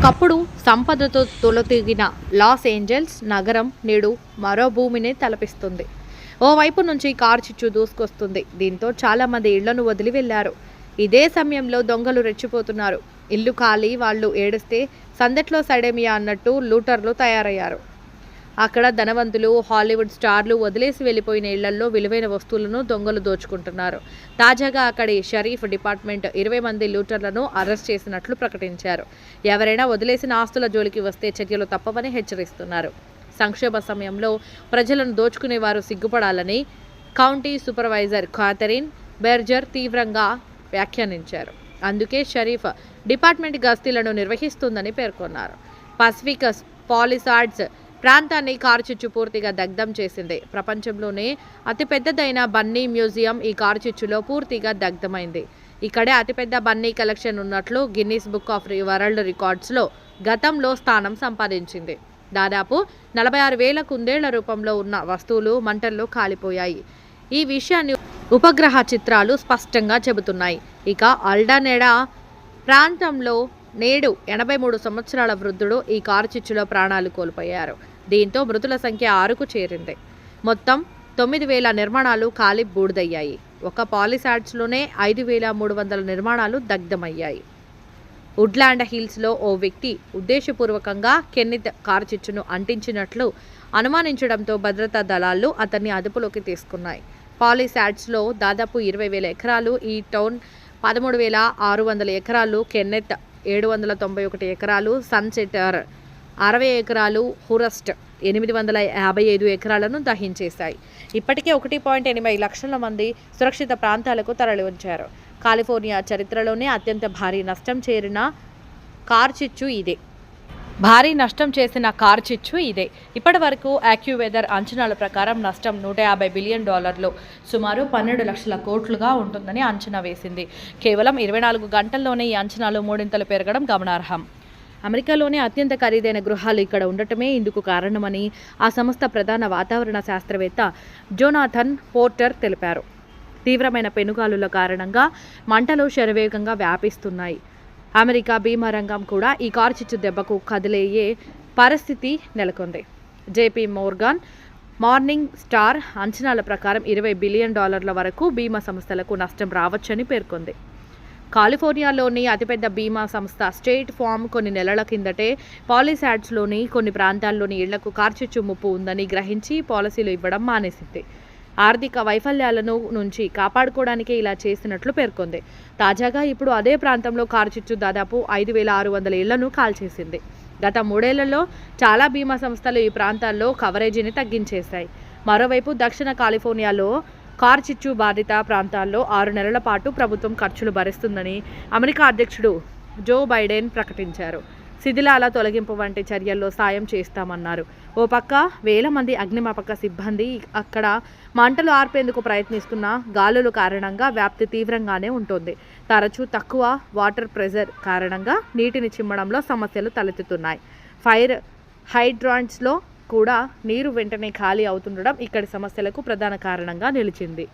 ఒకప్పుడు సంపదతో తొలతిగిన Los Angeles నగరం నేడు మరో భూమిని తలపిస్తుంది. ఓవైపు నుంచి కారు చిచ్చు దూసుకొస్తుంది. దీంతో చాలామంది ఇళ్ళను వదిలి వెళ్ళారు ఇదే సమయంలో దొంగలు రెచ్చిపోతున్నారు. ఇల్లు ఖాళీ వాళ్ళు ఏడిస్తే సందట్లో సడేమియా అన్నట్టు లూటర్లు తయారయ్యారు. అక్కడ ధనవంతులు హాలీవుడ్ స్టార్లు వదిలేసి వెళ్ళిపోయిన ఇళ్ళలో విలువైన వస్తువులను దొంగలు దోచుకుంటున్నారు. తాజాగా అక్కడి షరీఫ్ డిపార్ట్మెంట్ ఇరవై మంది లూటర్లను అరెస్ట్ చేసినట్లు ప్రకటించారు. ఎవరైనా వదిలేసిన ఆస్తుల జోలికి వస్తే చర్యలు తప్పవని హెచ్చరిస్తున్నారు. సంక్షోభ సమయంలో ప్రజలను దోచుకునేవారు సిగ్గుపడాలని కౌంటీ సూపర్వైజర్ ఖాతరిన్ బెర్జర్ తీవ్రంగా వ్యాఖ్యానించారు. అందుకే షరీఫ్ డిపార్ట్మెంట్ గస్తీలను నిర్వహిస్తుందని పేర్కొన్నారు. పసిఫిక్ పాలిసార్డ్స్ ప్రాంతాన్ని కారుచిచ్చు పూర్తిగా దగ్ధం చేసింది. ప్రపంచంలోనే అతిపెద్దదైన బన్నీ మ్యూజియం ఈ కారుచిచ్చులో పూర్తిగా దగ్ధమైంది. ఇక్కడే అతిపెద్ద బన్నీ కలెక్షన్ ఉన్నట్లు గిన్నీస్ బుక్ ఆఫ్ వరల్డ్ రికార్డ్స్లో గతంలో స్థానం సంపాదించింది. దాదాపు నలభై ఆరు వేల కుందేళ్ళ రూపంలో ఉన్న వస్తువులు మంటల్లో కాలిపోయాయి. ఈ విషయాన్ని ఉపగ్రహ చిత్రాలు స్పష్టంగా చెబుతున్నాయి. ఇక అల్డానెడా ప్రాంతంలో నేడు ఎనభై మూడు సంవత్సరాల వృద్ధుడు ఈ కారు చిచ్చులో ప్రాణాలు కోల్పోయారు. దీంతో మృతుల సంఖ్య ఆరుకు చేరింది. మొత్తం తొమ్మిది వేల నిర్మాణాలు కాలి బూడిదయ్యాయి. ఒక పాలిసాడ్స్లోనే ఐదు వేల మూడు వందల నిర్మాణాలు దగ్ధమయ్యాయి. వుడ్లాండ్ హిల్స్లో ఓ వ్యక్తి ఉద్దేశపూర్వకంగా కెన్నిత్ కారు చిచ్చును అంటించినట్లు అనుమానించడంతో భద్రతా దళాలు అతన్ని అదుపులోకి తీసుకున్నాయి. పాలిసాడ్స్లో దాదాపు ఇరవై వేల ఎకరాలు ఈ టౌన్ పదమూడు వేల ఆరు వందల ఎకరాలు కెన్నెత్ ఏడు వందల తొంభై ఒకటి ఎకరాలు సన్సెటర్ అరవై ఎకరాలు హురస్ట్ ఎనిమిది వందల యాభై ఐదు ఎకరాలను దహించేశాయి. ఇప్పటికే ఒకటి పాయింట్ ఎనభై లక్షల మంది సురక్షిత ప్రాంతాలకు తరలించారు కాలిఫోర్నియా చరిత్రలోనే అత్యంత భారీ నష్టం చేరిన కార్చిచ్చు ఇదే. భారీ నష్టం చేసిన కార్ చిచ్చు ఇదే. ఇప్పటి వరకు యాక్యువెదర్ అంచనాల ప్రకారం నష్టం నూట యాభై బిలియన్ డాలర్లు సుమారు పన్నెండు లక్షల కోట్లుగా ఉంటుందని అంచనా వేసింది. కేవలం ఇరవై నాలుగు గంటల్లోనే ఈ అంచనాలు మూడింతలు పెరగడం గమనార్హం. అమెరికాలోనే అత్యంత ఖరీదైన గృహాలు ఇక్కడ ఉండటమే ఇందుకు కారణమని ఆ సంస్థ ప్రధాన వాతావరణ శాస్త్రవేత్త జోనాథన్ పోర్టర్ తెలిపారు. తీవ్రమైన పెనుగాలుల కారణంగా మంటలు శరవేగంగా వ్యాపిస్తున్నాయి. అమెరికా బీమా రంగం కూడా ఈ కార్చిచ్చు దెబ్బకు కదిలేయే పరిస్థితి నెలకొంది. జేపీ మోర్గాన్ మార్నింగ్ స్టార్ అంచనాల ప్రకారం ఇరవై బిలియన్ డాలర్ల వరకు బీమా సంస్థలకు నష్టం రావచ్చని పేర్కొంది. కాలిఫోర్నియాలోని అతిపెద్ద బీమా సంస్థ స్టేట్ ఫార్మ్ కొన్ని నెలల కిందటే పాలిసాడ్స్లోని కొన్ని ప్రాంతాల్లోని ఇళ్ళకు కార్చిచ్చు ముప్పు ఉందని గ్రహించి పాలసీలు ఇవ్వడం మానేసింది. ఆర్థిక వైఫల్యాలను నుంచి కాపాడుకోవడానికే ఇలా చేసినట్లు పేర్కొంది. తాజాగా ఇప్పుడు అదే ప్రాంతంలో కారుచిచ్చు దాదాపు ఐదు వేల ఆరు వందల ఇళ్ళను కాల్చేసింది. గత మూడేళ్ళలో చాలా బీమా సంస్థలు ఈ ప్రాంతాల్లో కవరేజీని తగ్గించేశాయి. మరోవైపు దక్షిణ కాలిఫోర్నియాలో కార్ చిచ్చు బాధిత ప్రాంతాల్లో ఆరు నెలల పాటు ప్రభుత్వం ఖర్చులు భరిస్తుందని అమెరికా అధ్యక్షుడు జో బైడెన్ ప్రకటించారు. శిథిలాల తొలగింపు వంటి చర్యల్లో సాయం చేస్తామన్నారు. ఓ పక్క వేల మంది అగ్నిమాపక సిబ్బంది అక్కడ మంటలు ఆర్పేందుకు ప్రయత్నిస్తున్న గాలుల కారణంగా వ్యాప్తి తీవ్రంగానే ఉంటుంది. తరచూ తక్కువ వాటర్ ప్రెజర్ కారణంగా నీటిని చిమ్మడంలో సమస్యలు తలెత్తుతున్నాయి. ఫైర్ హైడ్రాంట్స్లో కూడా నీరు వెంటనే ఖాళీ అవుతుండడం ఇక్కడి సమస్యలకు ప్రధాన కారణంగా నిలిచింది.